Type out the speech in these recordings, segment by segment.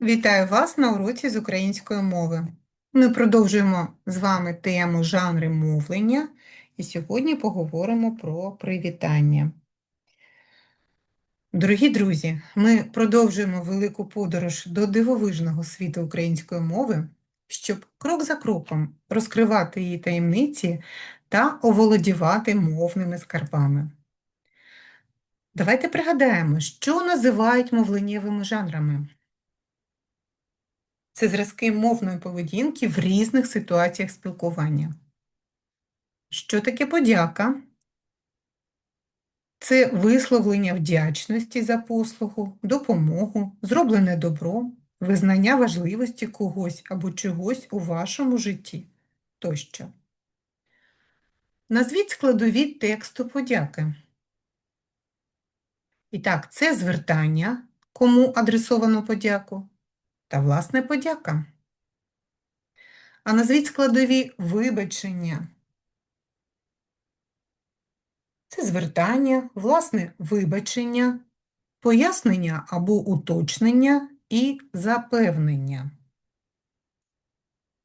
Вітаю вас на уроці з української мови. Ми продовжуємо з вами тему жанри мовлення, і сьогодні поговоримо про привітання. Дорогі друзі, ми продовжуємо велику подорож до дивовижного світу української мови, щоб крок за кроком розкривати її таємниці та оволодівати мовними скарбами. Давайте пригадаємо, що називають мовленнєвими жанрами. Це зразки мовної поведінки в різних ситуаціях спілкування. Що таке подяка? Це висловлення вдячності за послугу, допомогу, зроблене добро, визнання важливості когось або чогось у вашому житті тощо. Назвіть складові тексту подяки. І так, це звертання, кому адресовано подяку, та власне подяка. А назвіть складові вибачення. Це звертання, власне вибачення, пояснення або уточнення і запевнення.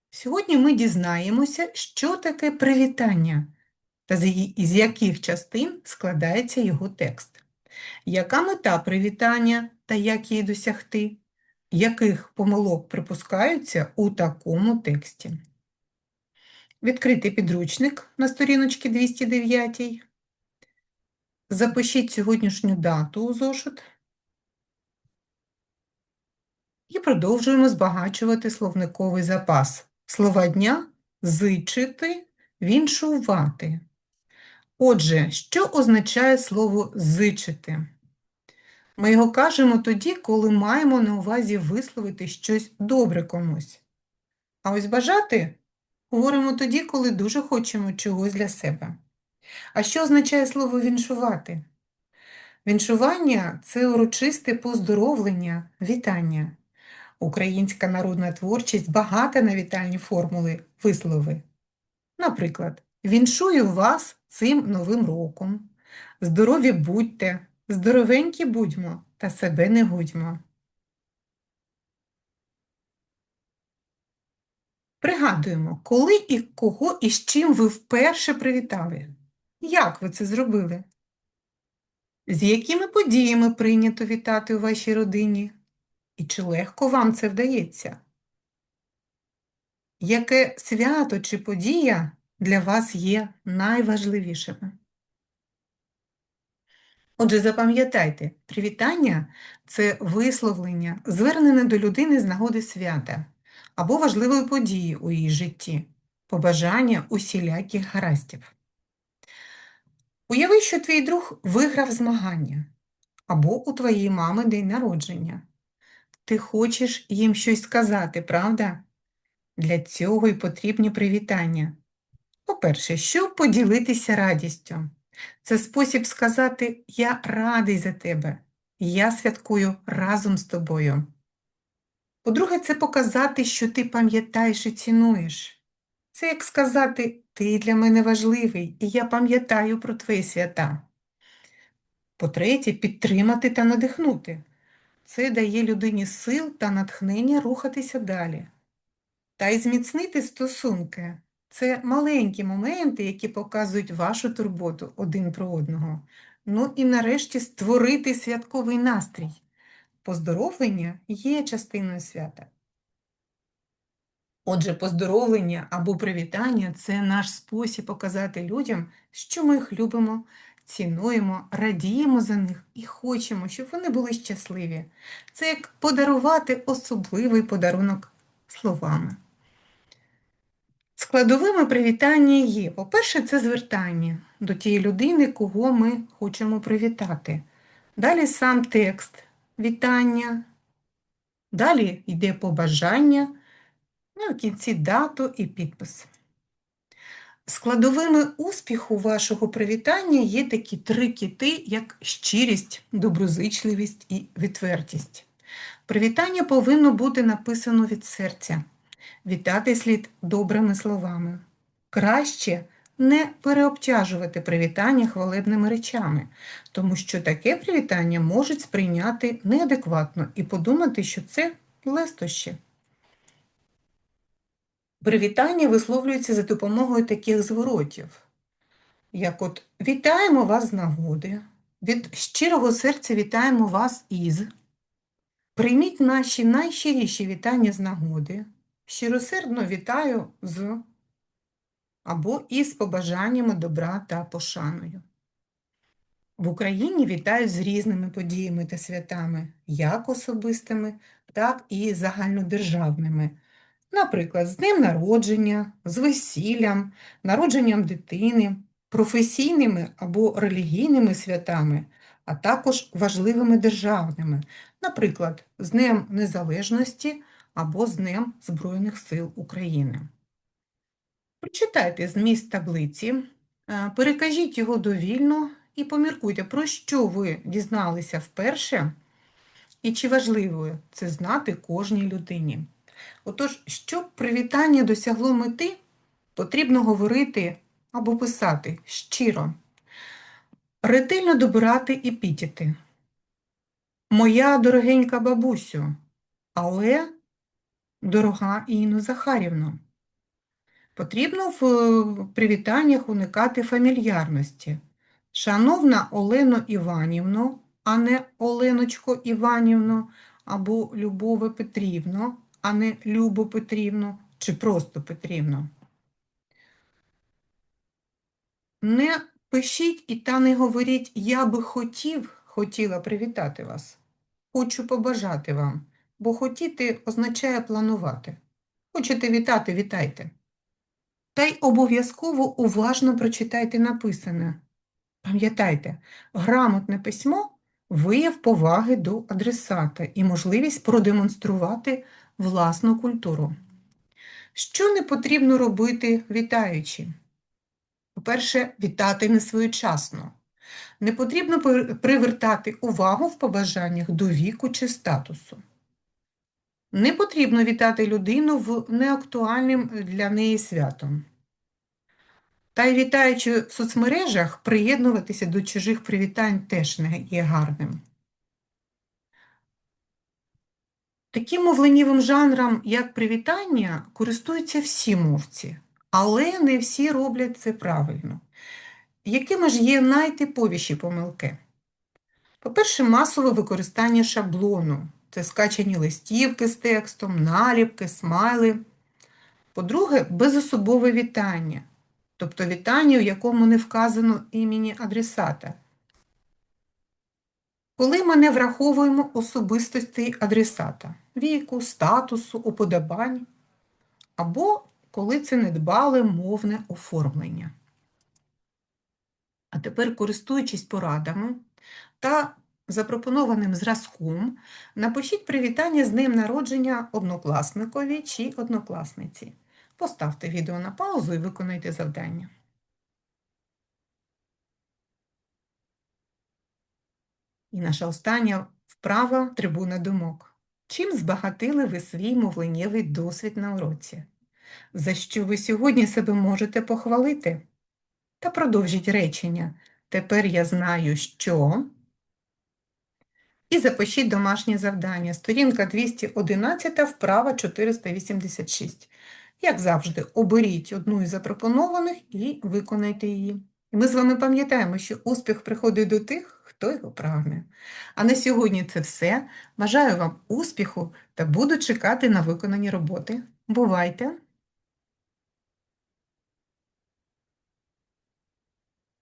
Сьогодні ми дізнаємося, що таке привітання та з яких частин складається його текст. Яка мета привітання та як її досягти? Яких помилок припускаються у такому тексті? Відкрити підручник на сторіночці 209. Запишіть сьогоднішню дату у зошит. І продовжуємо збагачувати словниковий запас. Слова дня зичити, віншувати. Отже, що означає слово зичити? Ми його кажемо тоді, коли маємо на увазі висловити щось добре комусь. А ось бажати говоримо тоді, коли дуже хочемо чогось для себе. А що означає слово віншувати? Віншування це урочисте поздоровлення, вітання. Українська народна творчість багата на вітальні формули, вислови. Наприклад, віншую вас цим новим роком. Здорові будьте, здоровенькі будьмо та себе не гудьмо. Пригадуємо, коли і кого і з чим ви вперше привітали. Як ви це зробили? З якими подіями прийнято вітати у вашій родині? І чи легко вам це вдається? Яке свято чи подія для вас є найважливішими? Отже, запам'ятайте, привітання це висловлення, звернене до людини з нагоди свята або важливої події у її житті, побажання усіляких гараздів. Уяви, що твій друг виграв змагання або у твоєї мами день народження. Ти хочеш їм щось сказати, правда? Для цього й потрібні привітання. По-перше, щоб поділитися радістю. Це спосіб сказати Я радий за тебе, я святкую разом з тобою. По-друге, це показати, що ти пам'ятаєш і цінуєш. Це як сказати Ти для мене важливий, і я пам'ятаю про твої свята. По-третє, підтримати та надихнути. Це дає людині сил та натхнення рухатися далі. Та й зміцнити стосунки. Це маленькі моменти, які показують вашу турботу один про одного. Ну і нарешті створити святковий настрій. Поздоровлення є частиною свята. Отже, поздоровлення або привітання це наш спосіб показати людям, що ми їх любимо, цінуємо, радіємо за них і хочемо, щоб вони були щасливі. Це як подарувати особливий подарунок словами. Складовими привітання є. По-перше, це звертання до тієї людини, кого ми хочемо привітати. Далі сам текст вітання. Далі йде побажання, ну в кінці дату і підпис. Складовими успіху вашого привітання є такі три кіти, як щирість, доброзичливість і відвертість. Привітання повинно бути написано від серця. Вітати слід добрими словами. Краще не переобтяжувати привітання хвалебними речами, тому що таке привітання можуть сприйняти неадекватно і подумати, що це лестощі. Привітання висловлюється за допомогою таких зворотів, як от «Вітаємо вас з нагоди», «Від щирого серця вітаємо вас із», «Прийміть наші найщиріші вітання з нагоди», «Щиросердно вітаю з» або із побажаннями добра та пошаною. В Україні вітають з різними подіями та святами, як особистими, так і загальнодержавними. Наприклад, з днем народження, з весіллям, народженням дитини, професійними або релігійними святами, а також важливими державними, наприклад, з Днем Незалежності або з Днем Збройних сил України. Прочитайте зміст таблиці, е, перекажіть його довільно і поміркуйте, про що ви дізналися вперше і чи важливо це знати кожній людині. Отож, щоб привітання досягло мети, потрібно говорити або писати щиро, ретельно добирати епітети. Моя дорогенька бабусю, але дорога Інну Захарівну. Потрібно в привітаннях уникати фамільярності. Шановна Олено Іванівно, а не Оленочко Іванівно, або Любове Петрівно, а не Любо Петрівну, чи просто Петрівну. Не пишіть і та не говоріть «я би хотів, хотіла привітати вас». Хочу побажати вам, бо хотіти означає планувати. Хочете вітати – вітайте. Та й обов'язково уважно прочитайте написане. Пам'ятайте, грамотне письмо – вияв поваги до адресата і можливість продемонструвати власну культуру. Що не потрібно робити вітаючи? По-перше, вітати несвоєчасно. Не потрібно привертати увагу в побажаннях до віку чи статусу. Не потрібно вітати людину в неактуальним для неї святом. Та й вітаючи в соцмережах, приєднуватися до чужих привітань теж не є гарним. Таким мовленнєвим жанром, як привітання, користуються всі мовці, але не всі роблять це правильно. Якими ж є найтиповіші помилки? По-перше, масове використання шаблону. Це скачані листівки з текстом, наліпки, смайли. По-друге, безособове вітання, тобто вітання, у якому не вказано імені адресата. Коли ми не враховуємо особистості адресата, віку, статусу, уподобань, або коли це недбале мовне оформлення. А тепер, користуючись порадами та запропонованим зразком, напишіть привітання з днем народження однокласникові чи однокласниці. Поставте відео на паузу і виконайте завдання. І наша остання вправа трибуна думок. Чим збагатили ви свій мовленнєвий досвід на уроці? За що ви сьогодні себе можете похвалити? Та продовжіть речення. Тепер я знаю, що. І запишіть домашнє завдання. Сторінка 211, вправа 486. Як завжди, оберіть одну із запропонованих і виконайте її. І ми з вами пам'ятаємо, що успіх приходить до тих, хто його прагне. А на сьогодні це все. Бажаю вам успіху та буду чекати на виконані роботи. Бувайте!